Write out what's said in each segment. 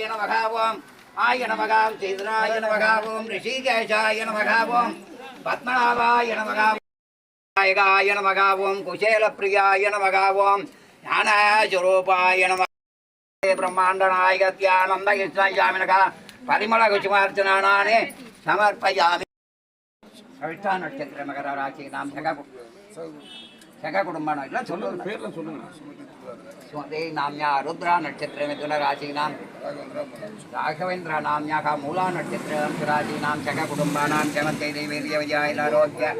நமகாவோம் ஆய நமகாம் சீதனாய நமகாவோம் ரிஷிகேஷாய நமகாவோம். பத்மநாபாய நமகாவோம். நாயகாய நமகாவோம். குசேலப்பிரியாய நமகாவோம். ஞானஸ்வரூபாய நம பிரம்மாண்ட நாயகத்யானந்த பரிமள குசுமார்த்தனானே சமர்ப்பயாமி. கவிதா நட்சத்திர மகர ராசி நாம் சக சக குடும்பம். இல்லை சொல்லுங்க. பேர்லாம் சொல்லுங்க. நாம்யா ருத்ரா நட்சத்திர மிதுன ராசீனாம்? ராഘவேந்திர நாம்யாக மூலா நட்சத்திரம் ராசீனாம்? சக குடும்பானாம் ஜனத்தை வீரிய விஜயாரோக்கிய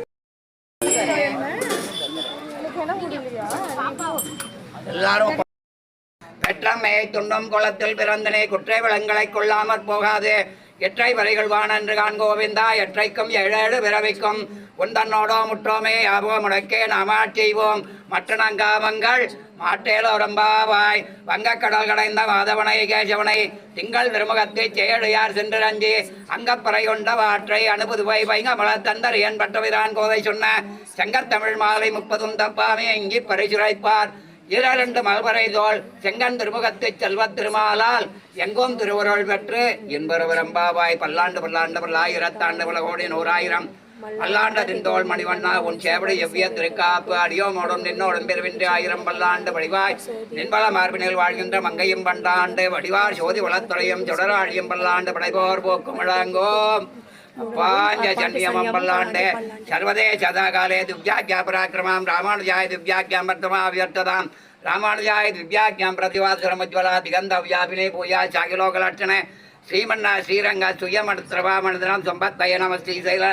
எல்லாரும் பெற்றம்மே துண்ணும் குளத்தில் பிறந்தனே குற்றை விலங்களை கொள்ளாமற் போகாது. எற்றை வரைகள்வான் என்று காண் கோவிந்தா எற்றைக்கும் ஏழேழு பிறவிக்கும். உந்தன்னோடோ முற்றோமே யாவோ முடக்கே நாமாட் மற்ற நங்காமங்கள் மாட்டேலோ ரம்பாவாய் வங்கக்கடல் கடைந்த மாதவனை கேசவனை திங்கள் திருமுகத்தை செயலையார் சென்று அஞ்சி அங்கப்பறை கொண்ட வாற்றை அனுபுதுவை வைங்க தந்தரியன் பட்டவிரான் கோதை சொன்ன. செங்கத்தமிழ் மாலை முப்பதும் தப்பாமே இங்கி பரிசுரைப்பார். இரண்டு மல்பரைதோல் செங்கன் திருமுகத்து செல்வத் திருமாலால் எங்கும் திருவருள் பெற்று இன்பருவரம்பாவாய் பல்லாண்டு பல்லாண்டு பல்லாயிரத்தாண்டு பல கோடி நூறாயிரம். பல்லாண்டதின் தோல் மணிவண்ணா உன் சேவடி எவ்விய திருக்காப்பு அடியோமோடும் நின்னோடும் பெருவின்றி ஆயிரம் பல்லாண்டு வடிவாய். நின்பல மார்பினில் வாழ்கின்ற மங்கையும் பண்டாண்டு வடிவார் சோதி வளத்துறையும் சுடராழியும் பல்லாண்டு படைபோர் போக்கும் இளங்கோம் பாஞ்ச சன்னியமம் பல்லாண்டு சர்வதே சதாகாலே திவ்யாக்கியா பராக்கிரமாம் ராமானுஜாய திவ்யாக்கியாம் வர்த்தமா வியர்த்ததாம் ராமானுஜாய திவ்யாக்கியாம் பிரதிவாசுரமஜ்வலா திகந்த வியாபினே பூயா சாகிலோகலட்சண. ஸ்ரீமன்னா ஸ்ரீரங்க சுயமனுத்திரவாமனுதனம் சம்பத்தய நம ஸ்ரீசைல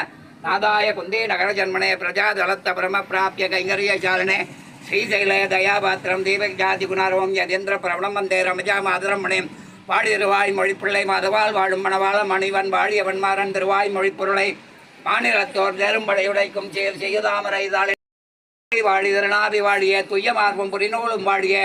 நாதாய குந்தி நகர ஜன்மனே பிரஜாதலத்த பிரம பிராபிய கைங்கரிய சாலனே. ஸ்ரீசைல தயாபாத்திரம் தீபக் ஜாதி குணாரவம் யதேந்திர பிரபணம் வந்தே ரமஜா மாதரம் மணியம் பாடி மொழிப்பிள்ளை மாதவால் வாழும் மணவாள மணிவன் வாழியவன் மாறன் திருவாய் மொழிப்பொருளை மாநிலத்தோர் தேரும்படை உடைக்கும் செயல் செய்யதாமரை வாழி திருநாபி வாழிய துய்ய மார்பும் புரிநூலும் வாழிய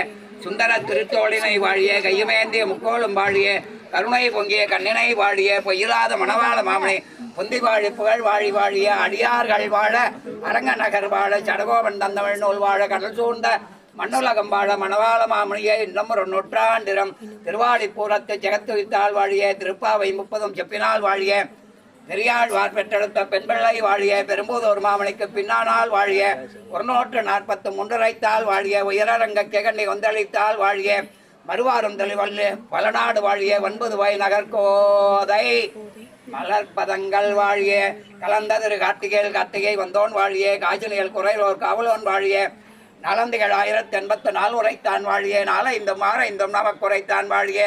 சுந்தர திருத்தோளினை வாழிய கையுமேந்திய முக்கோளும் வாழிய கருணை பொங்கிய கண்ணினை வாழிய பொய்யிலாத மணவாள மாமனை பொந்தி வாழி புகழ் வாழி வாழிய அடியார்கள் வாழ அரங்க நகர் வாழ சடகோபன் தந்தமிழ் நூல் வாழ கடல் சூழ்ந்த மண்ணுலகம் வாழ மணவாள மாமணியே இன்னும் ஒரு நூற்றாண்டிரம். திருவாடிப்பூரத்து ஜெகத்துவித்தாள் வாழிய திருப்பாவை முப்பதும் செப்பினால் வாழிய. பெரியாழ்வார் பெற்றெடுத்த பெண்பிள்ளை வாழிய பெரும்புதூர் மாமணிக்கு பின்னானால் வாழிய. ஒரு நூற்று நாற்பத்து முன்னுரைத்தால் வாழிய உயரரங்க கிகண்டி கொந்தளித்தால் வாழிய. மறுவாரும் தெளிவல்லு பலநாடு வாழிய ஒன்பது வய நகர்கோதை. மலர்பதங்கள் வாழிய கலந்ததிரு கார்த்திகையில் கார்த்திகை வந்தோன் வாழிய காய்ச்சலியல் குறையிலோர் காவலோன் வாழிய. நலந்துகள் ஆயிரத்தி எண்பத்து நாலு உரைத்தான் வாழியே நாளை இந்த மாற இந்த நமக்கு உரைத்தான் வாழிய.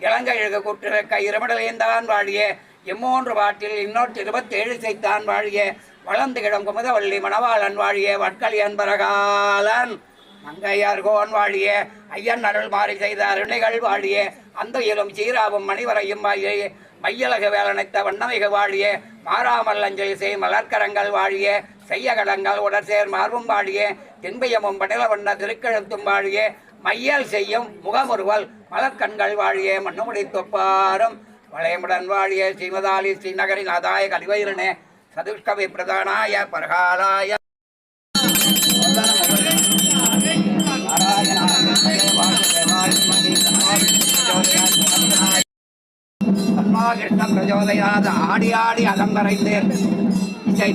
இலங்கை எழுக கூட்டிருக்க இருமடலேந்தான் வாழிய. எம்மூன்று பாட்டில் இன்னொன்று இருபத்தேழு செய்தான் வாழிய. வளர்ந்து கிடம் குமுதவள்ளி மணவாளன் வாழிய வட்களி அன்பரகாலன் மங்கையார்கோன் வாழிய. ஐயன் அருள் மாறி செய்த அருணைகள் வாழிய. அந்த இலும் சீராவும் மணிவரையும் வாழியே. மையலக வேலனைத்த வண்ணமிக வாழிய மாறாமல்லஞ்சலி செய் மலர்க்கரங்கள் வாழிய செய்ய கடங்கள் உடற்சேர் மார்பும் வாழிய தின்பயமும் படல வண்ண திருக்கழுத்தும் வாழிய மையல் செய்யும் முகமுருவல் மலர்க்கண்கள் வாழிய மண்ணுமுடி தொப்பாரும் வளையமுடன் வாழிய ஸ்ரீமதாலி ஸ்ரீநகரின் ஆதாய கலிவயிரனே சதுஷ்கவி பிரதானாய பரகாலாய கிருஷ்ண பிரஜோதயாத ஆடி ஆடி அலங்கரைந்தேன் இசை